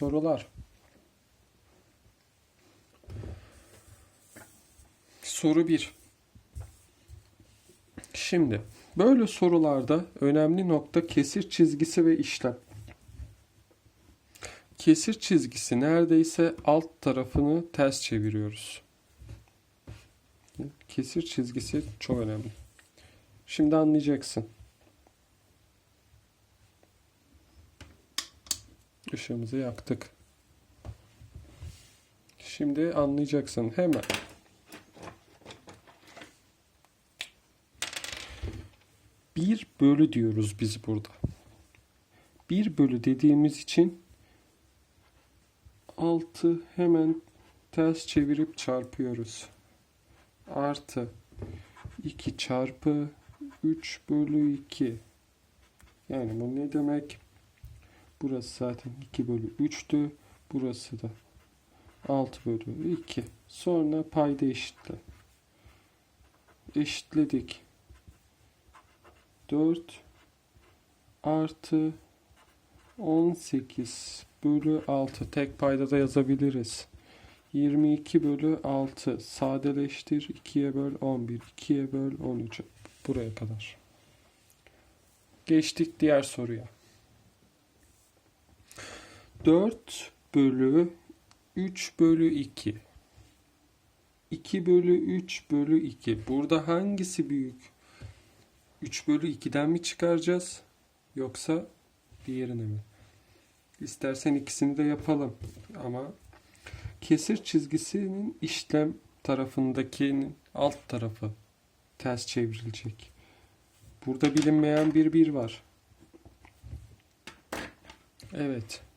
Sorular. Soru 1. Şimdi böyle sorularda önemli nokta kesir çizgisi ve işlem. Kesir çizgisi neredeyse alt tarafını ters çeviriyoruz. Kesir çizgisi çok önemli. Şimdi anlayacaksın. Işığımızı yaktık. Şimdi anlayacaksın hemen. Bir bölü diyoruz biz burada. Bir bölü dediğimiz için altı hemen ters çevirip çarpıyoruz. Artı 2 çarpı 3 bölü 2. Yani bu ne demek? Burası zaten 2 bölü 3'tü. Burası da 6 bölü 2. Sonra payda eşitle. Eşitledik. 4 artı 18 bölü 6. Tek payda da yazabiliriz. 22 bölü 6 sadeleştir 2'ye böl 11 2'ye böl 13 buraya kadar geçtik diğer soruya 4 bölü 3 bölü 2 2 bölü 3 bölü 2 burada hangisi büyük 3 bölü 2'den mi çıkaracağız yoksa diğerine mi İstersen ikisini de yapalım ama kesir çizgisinin işlem tarafındakinin alt tarafı ters çevrilecek. Burada bilinmeyen bir bir var. Evet.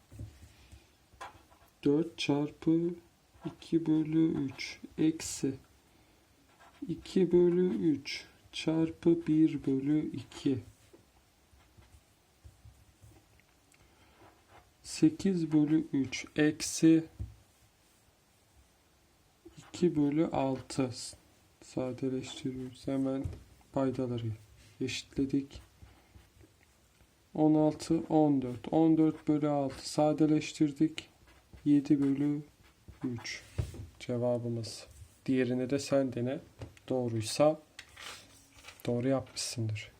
4 çarpı 2 bölü 3 eksi 2 bölü 3 çarpı 1 bölü 2 8 bölü 3 eksi 2 bölü 6 sadeleştiriyoruz. Hemen paydaları eşitledik. 16, 14. 14 bölü 6 sadeleştirdik. 7 bölü 3 cevabımız. Diğerini de sen dene. Doğruysa doğru yapmışsındır.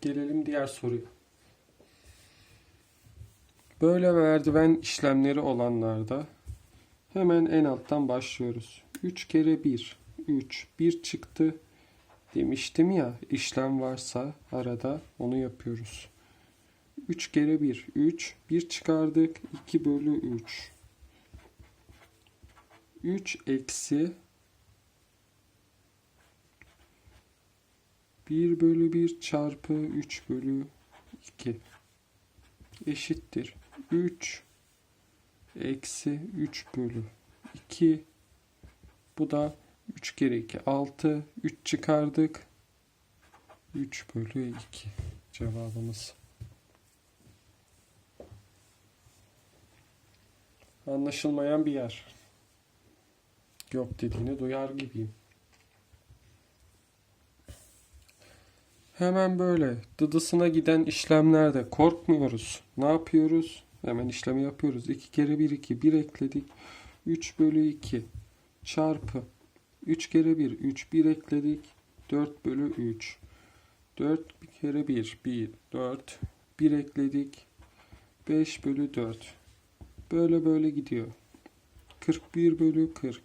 Gelelim diğer soruya. Böyle merdiven işlemleri olanlarda hemen en alttan başlıyoruz. 3 kere 1, 3. 1 çıktı demiştim ya işlem varsa arada onu yapıyoruz. 3 kere 1, 3. 1 çıkardık. 2 bölü 3. 3 eksi 1 bölü 1 çarpı 3 bölü 2 eşittir. 3 eksi 3 bölü 2 bu da 3 kere 2 6 3 çıkardık. 3 bölü 2 cevabımız anlaşılmayan bir yer yok dediğini duyar gibiyim Hemen böyle dıdısına giden işlemlerde korkmuyoruz. Ne yapıyoruz? Hemen işlemi yapıyoruz. 2 kere 1 2 1 ekledik. 3 bölü 2 çarpı 3 kere 1 3 1 ekledik. 4 bölü 3 4 kere 1 1 4 1 ekledik. 5 bölü 4 böyle böyle gidiyor. 41 bölü 40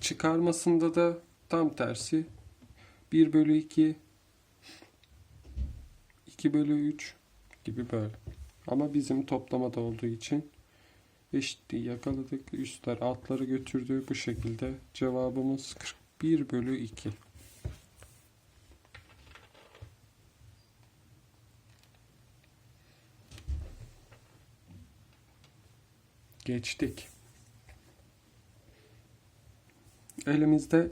çıkarmasında da tam tersi 1 bölü 2 2 bölü 3 gibi böyle. Ama bizim toplamada olduğu için eşitliği yakaladık. Üstler altları götürdü. Bu şekilde cevabımız 41 bölü 2. Geçtik. Elimizde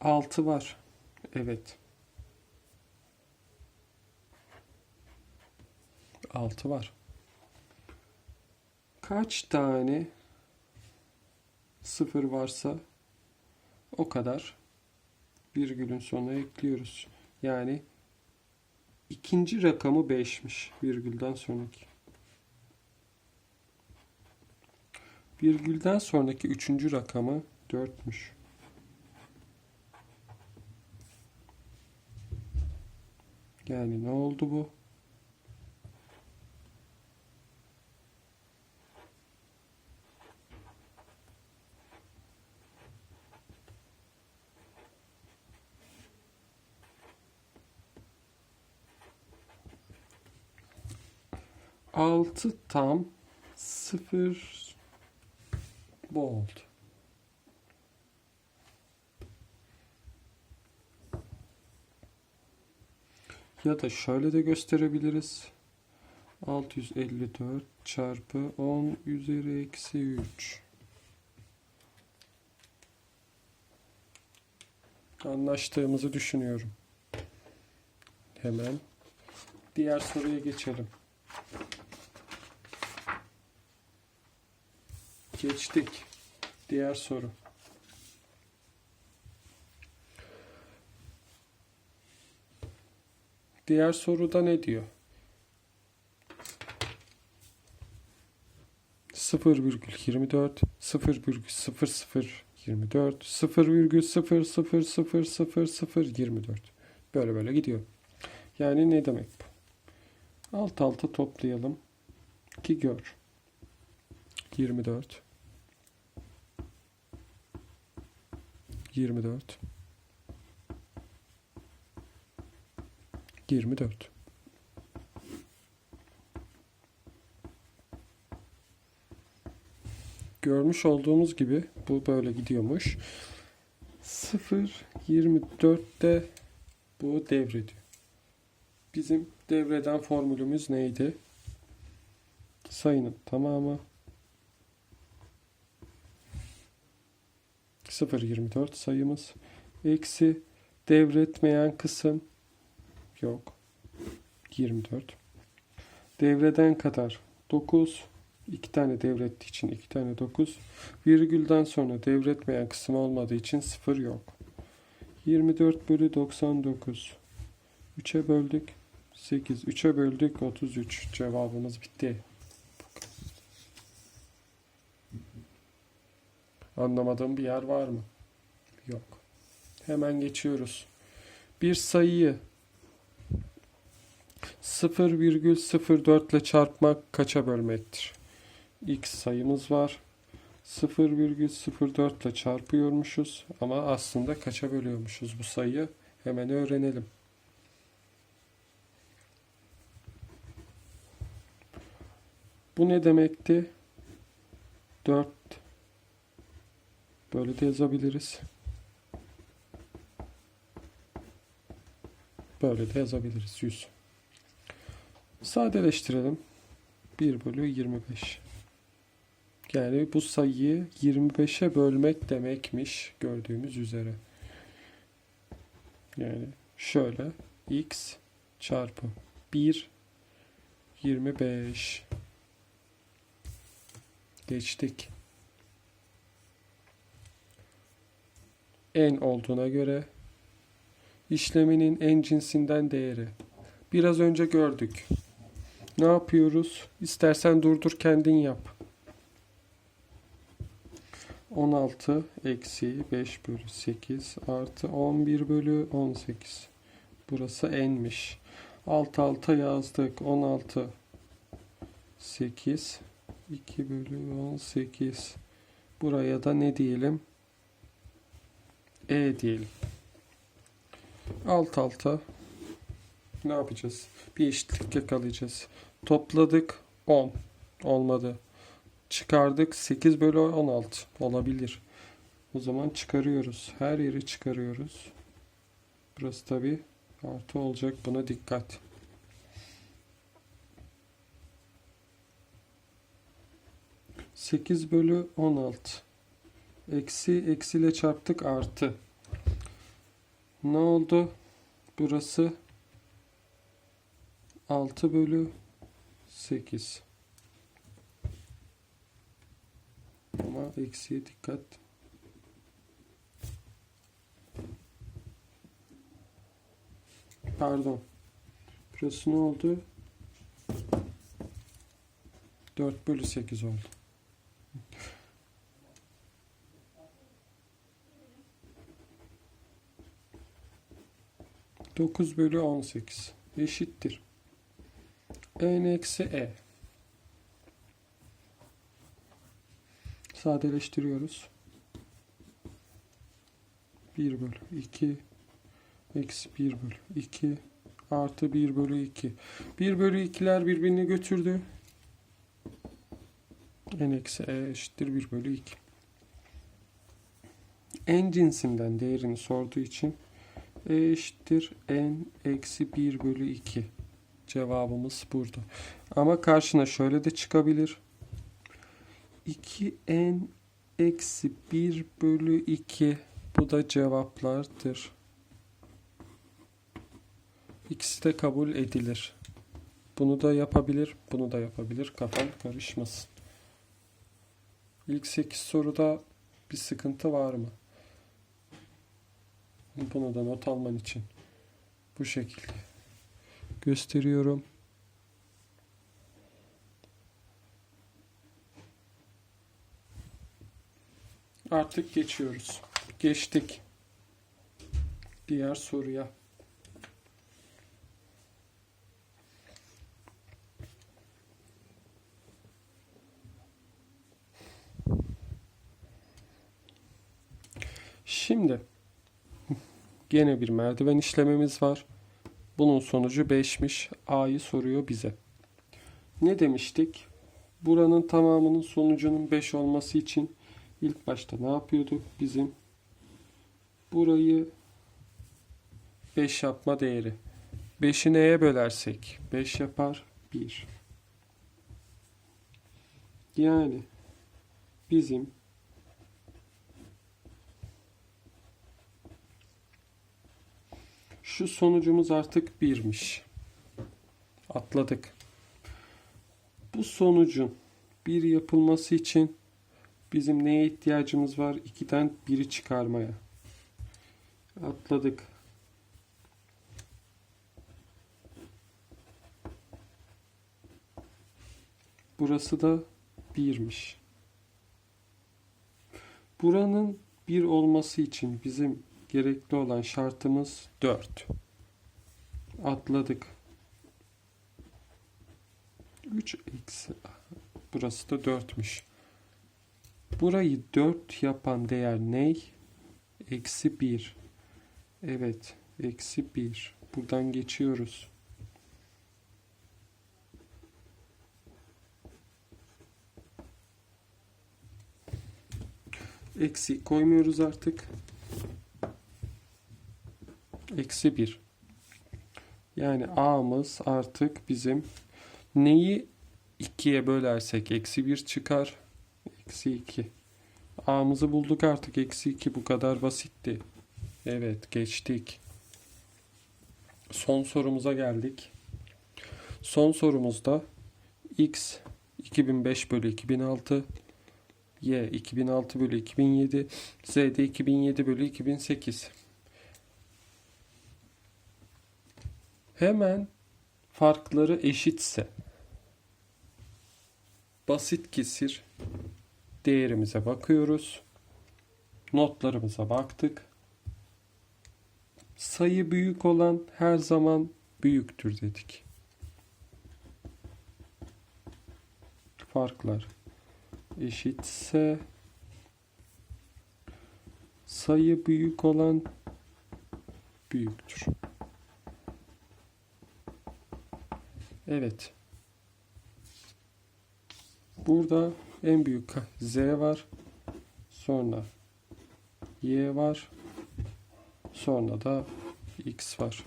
6 var. Evet. 6 var. Kaç tane sıfır varsa o kadar virgülün sonuna ekliyoruz. Yani ikinci rakamı 5'miş virgülden sonraki. Virgülden sonraki üçüncü rakamı 4'müş. Yani ne oldu bu? Altı tam sıfır bu oldu. Ya da şöyle de gösterebiliriz. 654 çarpı 10 üzeri eksi 3. Anlaştığımızı düşünüyorum. Hemen diğer soruya geçelim. Geçtik. Diğer soru. Diğer soruda ne diyor? 0,24 0,0024 0,000024 böyle böyle gidiyor. Yani ne demek bu? Alt alta toplayalım ki gör. 24 24 24 Görmüş olduğumuz gibi bu böyle gidiyormuş. 0 24'te bu devrediyor. Bizim devreden formülümüz neydi? Sayının tamamı 0.24 sayımız. Eksi devretmeyen kısım yok. 24 devreden kadar 9 iki tane devrettiği için iki tane 9 virgülden sonra devretmeyen kısım olmadığı için 0 yok. 24 bölü 99 3'e böldük. 8 3'e böldük. 33 cevabımız bitti Anlamadığım bir yer var mı? Yok. Hemen geçiyoruz. Bir sayıyı 0,04 ile çarpmak kaça bölmektir? X sayımız var. 0,04 ile çarpıyormuşuz ama aslında kaça bölüyormuşuz bu sayıyı? Hemen öğrenelim. Bu ne demekti? 4 Böyle de yazabiliriz. Böyle de yazabiliriz. 100. Sadeleştirelim. 1 bölü 25. Yani bu sayıyı 25'e bölmek demekmiş gördüğümüz üzere. Yani şöyle x çarpı 1 25 geçtik. En olduğuna göre işleminin en cinsinden değeri. Biraz önce gördük. Ne yapıyoruz? İstersen durdur kendin yap. 16 eksi 5 bölü 8 artı 11 bölü 18. Burası enmiş. Alt alta yazdık. 16 8 2 bölü 18. Buraya da ne diyelim? E diyelim. Alt alta ne yapacağız? Bir eşitlik yakalayacağız. Topladık 10. Olmadı. Çıkardık 8 bölü 16. Olabilir. O zaman çıkarıyoruz. Her yeri çıkarıyoruz. Burası tabi artı olacak. Buna dikkat. Sekiz bölü on altı. Eksi eksiyle çarptık artı. Ne oldu? Burası 6 bölü 8. Ama eksiye dikkat. Pardon. Şurası ne oldu? 4 bölü 8 oldu. Dokuz bölü on sekiz eşittir. n eksi e. Sadeleştiriyoruz. 1 bölü 2 eksi 1 bölü 2 artı 1 bölü 2. 1 bölü 2'ler birbirini götürdü. n eksi e eşittir 1 bölü 2. n cinsinden değerini sorduğu için e eşittir n eksi 1 bölü 2. Cevabımız burada. Ama karşına şöyle de çıkabilir. 2n eksi 1 bölü 2 bu da cevaplardır. İkisi de kabul edilir. Bunu da yapabilir, bunu da yapabilir. Kafan karışmasın. İlk 8 soruda bir sıkıntı var mı? Bunu da not alman için bu şekilde gösteriyorum. Artık geçiyoruz. Geçtik. Diğer soruya. Şimdi gene bir merdiven işlememiz var. Bunun sonucu 5'miş. A'yı soruyor bize. Ne demiştik? Buranın tamamının sonucunun 5 olması için ilk başta ne yapıyorduk? Bizim burayı 5 yapma değeri. 5'i neye bölersek 5 yapar 1. Yani bizim Şu sonucumuz artık birmiş. Atladık. Bu sonucun bir yapılması için bizim neye ihtiyacımız var? 2'den 1'i çıkarmaya. Atladık. Burası da 1'miş. Buranın 1 olması için bizim gerekli olan şartımız 4. Atladık. 3 eksi burası da 4'müş. Burayı 4 yapan değer ne? Eksi 1. Evet. Eksi 1. Buradan geçiyoruz. Eksi koymuyoruz artık. Eksi 1. Yani a'mız artık bizim neyi 2'ye bölersek eksi 1 çıkar. Eksi 2. A'mızı bulduk artık. Eksi 2 bu kadar basitti. Evet geçtik. Son sorumuza geldik. Son sorumuzda x 2005 bölü 2006 y 2006 bölü 2007 z de 2007 bölü 2008 hemen farkları eşitse basit kesir değerimize bakıyoruz. Notlarımıza baktık. Sayı büyük olan her zaman büyüktür dedik. Farklar eşitse sayı büyük olan büyüktür. Evet. Burada en büyük Z var. Sonra Y var. Sonra da X var.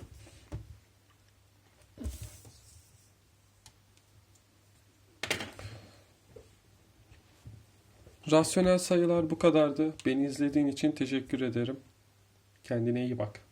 Rasyonel sayılar bu kadardı. Beni izlediğin için teşekkür ederim. Kendine iyi bak.